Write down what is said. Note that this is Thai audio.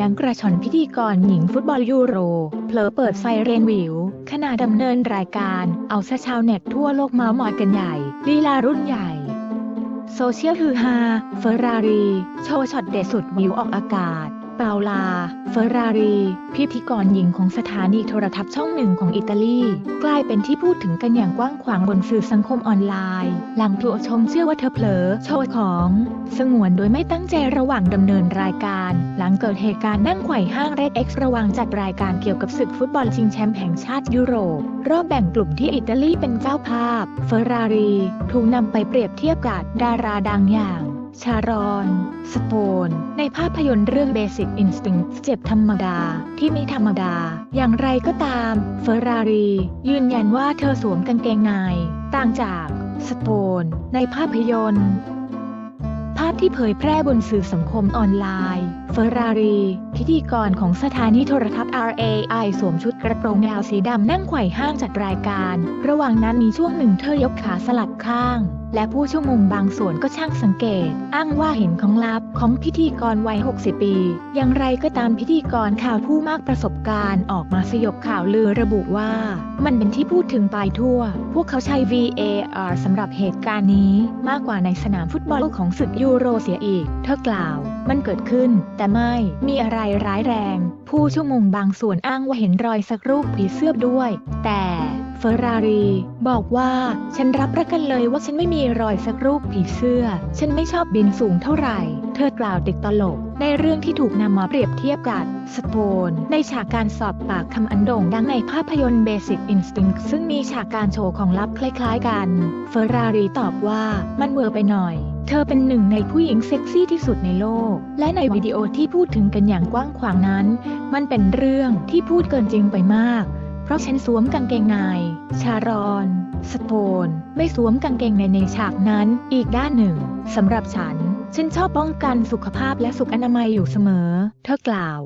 ดังกระชอนพิธีกรหญิงฟุตบอลยูโร เผลอเปิดไซเรนวิว ขณะดำเนินรายการ เอาซะชาวเน็ตทั่วโลกเมาหมอยกันใหญ่ลีลารุ่นใหญ่ โซเชียลฮือฮาเฟอร์รารี โชว์ช็อตเด็ดสุดวิวออกอากาศ เปาลา เฟอร์รารี พิธีกรหญิงของสถานีโทรทัศน์ช่องหนึ่งของอิตาลี กลายเป็นที่พูดถึงกันอย่างกว้างขวางบนสื่อสังคมออนไลน์ หลังผู้ชมเชื่อว่าเธอเผลอ โชว์ของ สงวนโดยไม่ตั้งใจระหว่างดำเนินรายการ หลังเกิดเหตุการณ์นั่งไขว่ห้างเรดเอ็กซ์ระหว่างจัดรายการเกี่ยวกับศึกฟุตบอลชิงแชมป์แห่งชาติยุโรป รอบแบ่งกลุ่มที่อิตาลีเป็นเจ้าภาพ เฟอร์รารี ถูกนำไปเปรียบเทียบกับดาราดังอย่าง ชารอน สโปนในภาพยนตร์เรื่อง Basic Instinct เจ็บธรรมดาที่ไม่ธรรมดา อย่างไรก็ตามเฟอร์รารียืนยันว่าเธอสวมกางเกงในต่างจากสโปนในภาพยนตร์ ภาพที่เผยแพร่บนสื่อสังคมออนไลน์ เฟอร์รารีพิธีกรของสถานีโทรทัศน์ RAI สวมชุดกระโปรงยาวสีดำนั่งไขว่ห้างจัดรายการ ระหว่างนั้นมีช่วงหนึ่งเธอยกขาสลับข้าง และผู้ชุมนุมบางส่วนก็ช่างสังเกต อ้างว่าเห็นของลับของพิธีกรวัย 60 ปี อย่างไรก็ตามพิธีกรข่าวผู้มากประสบการณ์ออกมาสยบข่าวลือระบุว่า มันเป็นที่พูดถึงไปทั่ว พวกเขาใช้ VAR สำหรับเหตุการณ์นี้ มากกว่าในสนามฟุตบอลของศึกยูโรเสียอีก เธอกล่าว มันเกิดขึ้นแต่ไม่มีอะไรร้ายแรง ผู้ชุมนุมบางส่วนอ้างว่าเห็นรอยสักรูปผีเสื้อด้วย แต่ อร์รารี บอกว่า ฉันรับประกันเลยว่าฉันไม่มีรอยสักรูปผีเสื้อ ฉันไม่ชอบบินสูงเท่าไหร่ เธอกล่าวติดตลก ในเรื่องที่ถูกนำมาเปรียบเทียบกับสโปนในฉากการสอบปากคำอันโด่งดังในภาพยนตร์ Basic Instinct ซึ่งมีฉากการโชว์ของลับคล้ายๆกัน เฟอร์รารีตอบว่ามันเวอร์ไปหน่อยเธอเป็นหนึ่งในผู้หญิงเซ็กซี่ที่สุดในโลก และในวิดีโอที่พูดถึงกันอย่างกว้างขวางนั้น มันเป็นเรื่องที่พูดเกินจริงไปมาก เพราะฉันสวมกางเกงใน ชารอน สโตน ไม่สวมกางเกงในในฉากนั้น อีกด้านหนึ่งสำหรับฉัน ฉันชอบป้องกันสุขภาพและสุขอนามัยอยู่เสมอ เธอกล่าว